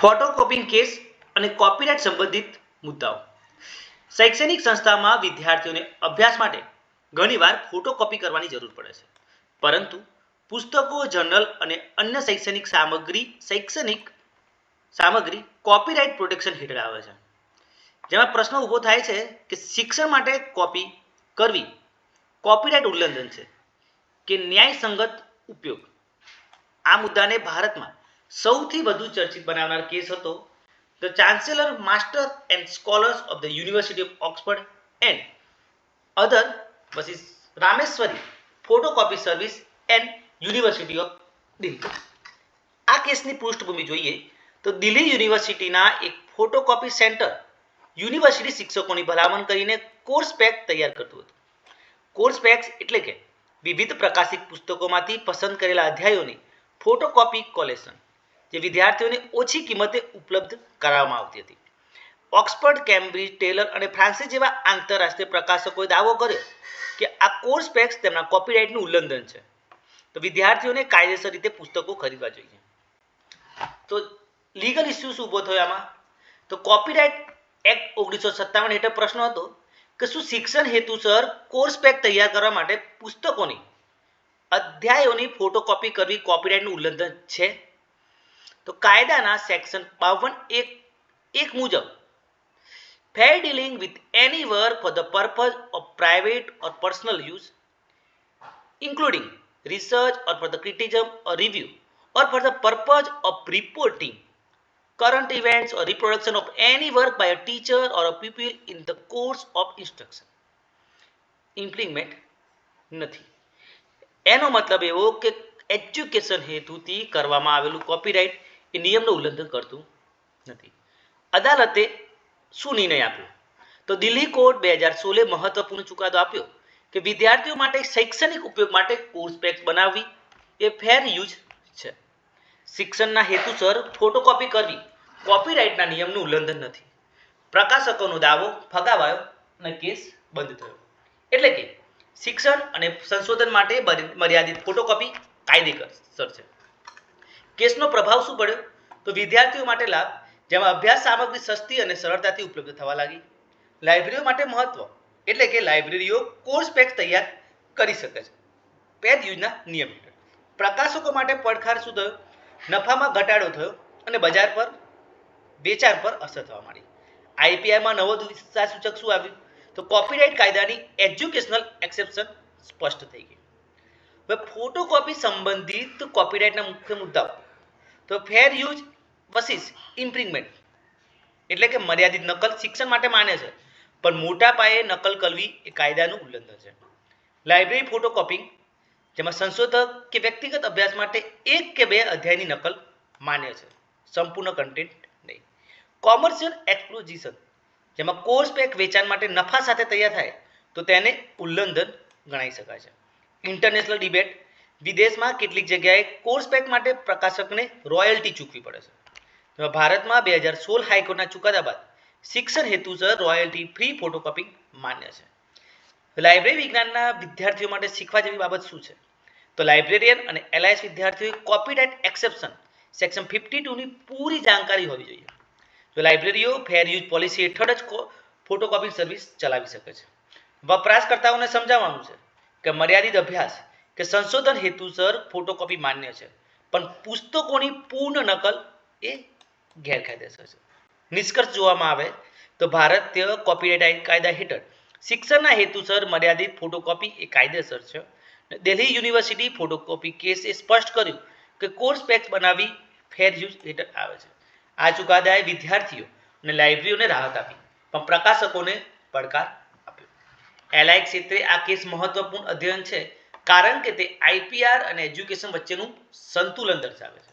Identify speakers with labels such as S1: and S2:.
S1: ફોટોકોપિંગ case અને copyright સંબંધિત મુદ્દાઓ. શૈક્ષણિક સંસ્થામાં વિદ્યાર્થીઓને અભ્યાસ માટે ઘણીવાર ફોટોકોપી કરવાની જરૂર પડે છે. પરંતુ પુસ્તકો, જર્નલ અને અન્ય શૈક્ષણિક સામગ્રી શૈક્ષણિક સામગ્રી કોપીરાઇટ પ્રોટેક્શન હેઠળ આવે છે. જેમાં પ્રશ્ન ઊભો થાય છે કે શિક્ષણ માટે કોપી કરવી કોપીરાઇટ ઉલ્લંઘન છે કે ન્યાયસંગત ઉપયોગ? આ મુદ્દાને ભારતમાં સૌથી વધુ ચર્ચિત બનાવનાર કેસ હતો the chancellor masters and scholars of the university of Oxford and other પછી Rameshwari photocopy service and university of Delhi આ કેસની પૃષ્ઠભૂમિ જોઈએ તો દિલ્હી યુનિવર્સિટીના એક ફોટોકોપી સેન્ટર યુનિવર્સિટી શિક્ષકોની ભલામણ કરીને કોર્સ પેક તૈયાર કરતું હતું. કોર્સ પેક્સ એટલે કે વિવિધ પ્રકાશિત પુસ્તકોમાંથી પસંદ કરેલા અધ્યાયોની ફોટોકોપી કોલેક્શન જે વિદ્યાર્થીઓને ઓછી કિંમતે ઉપલબ્ધ કરાવવામાં આવતી હતી. ઓક્સફર્ડ, કેમ્બ્રિજ, ટેલર અને ફ્રાન્સિસ જેવા આંતરરાષ્ટ્રીય પ્રકાશકોએ દાવો કર્યો કે આ કોર્સ પેક્સ તેમના કોપીરાઇટનું ઉલ્લંઘન છે. તો વિદ્યાર્થીઓને કાયદેસર રીતે પુસ્તકો ખરીદવા જોઈએ. તો લીગલ ઇસ્યુઝ ઊભો થયો આમાં. તો કોપીરાઇટ એક્ટ ઓગણીસો સત્તાવન હેઠળ પ્રશ્ન હતો કે શું શિક્ષણ હેતુસર કોર્સ પેક તૈયાર કરવા માટે પુસ્તકોની અધ્યાયોની ફોટોકોપી કરવી કોપીરાઇટનું ઉલ્લંઘન છે? તો કાયદાના સેક્શન બાવન એક એક મુજબ fair dealing with any work for the purpose of private or personal use including research or for the criticism or review or for the purpose of reporting current events or reproduction of any work by a teacher or a pupil in the course of instruction implement નથી એનો મતલબ એવો કે education હેતુથી કરવામાં આવેલું copyright એ નિયમનું ઉલ્લંઘન કરતું નથી. અદાલતે શું નિર્ણય આપ્યો? તો દિલ્હી કોર્ટ બે હજાર સોળે મહત્વપૂર્ણ ચુકાદો આપ્યો કે વિદ્યાર્થીઓ માટે શૈક્ષણિક ઉપયોગ માટે કોર્સ પેક્સ બનાવવી એ ફેર યુઝ છે. શિક્ષણના હેતુસર ફોટોકોપી કરવી કોપીરાઇટના નિયમનું ઉલ્લંઘન નથી. પ્રકાશકોનો દાવો ફગાવાયો અને કેસ બંધ થયો. એટલે કે શિક્ષણ અને સંશોધન માટે મર્યાદિત ફોટોકોપી કાયદેસર છે. કેસનો પ્રભાવ શું પડ્યો? તો વિદ્યાર્થીઓ માટે લાભ, જેમાં અભ્યાસ સામગ્રી સસ્તી અને સરળતાથી ઉપલબ્ધ થવા લાગી. લાઇબ્રેરીઓ માટે મહત્વ, એટલે કે લાઇબ્રેરીઓ કોર્સ પેક્સ તૈયાર કરી શકે છે. પેદ યુજના નિયમ પ્રકાશકો માટે પડખાર શું થયો? નફામાં ઘટાડો થયો અને બજાર પર વેચાણ પર અસર થવા માંડી. આઈપીઆઈમાં નવો દિશા સૂચક શું આવ્યું? તો કોપીરાઇટ કાયદાની એજ્યુકેશનલ એક્સેપ્શન સ્પષ્ટ થઈ ગઈ હવે ફોટોકોપી સંબંધિત કોપીરાઇટના મુખ્ય મુદ્દાઓ. તો ફેર યુઝ વસીસ ઇમ્પ્રિંગમેન્ટ એટલે કે મર્યાદિત નકલ શિક્ષણ માટે માન્ય છે. પણ મોટા પાયે નકલ કરવી એ કાયદાનું ઉલ્લંઘન છે. લાઇબ્રેરી ફોટોકોપિંગ જેમાં સંશોધક કે વ્યક્તિગત અભ્યાસ માટે એક કે બે અધ્યાયની નકલ માન્ય છે. સંપૂર્ણ કન્ટેન્ટ નહીં. કોમર્શિયલ એક્સપ્લોઝિશન જેમાં કોર્સ પેક વેચાણ માટે નફા સાથે તૈયાર થાય, તો તેને ઉલ્લંઘન ગણાઈ શકાય છે. ઇન્ટરનેશનલ ડિબેટ વિદેશમાં કેટલીક જગ્યાએ કોર્સ પેક માટે પ્રકાશકને રોયલ્ટી ચૂકવી પડે છે. ભારતમાં બે હજાર સોળ હાઈકોર્ટના ચુકાદા બાદ શિક્ષણ હેતુસર રોયલ્ટી ફ્રી ફોટોકોપિંગ માન્ય છે. લાઇબ્રેરી વિજ્ઞાનના વિદ્યાર્થીઓ માટે શીખવા જેવી બાબત શું છે? તો લાઇબ્રેરિયન અને એલઆઈએસ વિદ્યાર્થીઓએ કોપીરાઇટ એક્સેપ્શન સેક્શન ફિફ્ટી ટુની પૂરી જાણકારી હોવી જોઈએ. તો લાઇબ્રેરીઓ ફેર યુઝ પોલિસી હેઠળ જ ફોટોકોપી સર્વિસ ચલાવી શકે છે. વપરાશકર્તાઓને સમજાવવાનું છે કે મર્યાદિત અભ્યાસ કે સંશોધન હેતુસર ફોટોકોપી માન્ય છે. પણ પુસ્તકોની પૂર્ણ નકલ એ ગેરકાયદેસર છે. નિષ્કર્ષ જોવામાં આવે તો ભારતીય કોપીરાઇટ કાયદા હેઠળ શિક્ષણના હેતુસર મર્યાદિત ફોટોકોપી એ કાયદેસર છે. દિલ્હી યુનિવર્સિટી ફોટોકોપી કેસે સ્પષ્ટ કર્યું કે કોર્સ પેક્સ બનાવી ફેર યુઝ હેઠળ આવે છે. આ ચુકાદાએ વિદ્યાર્થીઓ અને લાઇબ્રેરીઓને રાહત આપી, પણ પ્રકાશકોને પડકાર આપ્યો. એલાયક ક્ષેત્રે આ કેસ મહત્વપૂર્ણ અધ્યયન છે કારણ કે તે આઈપીઆર અને એજ્યુકેશન વચ્ચેનું સંતુલન દર્શાવે છે.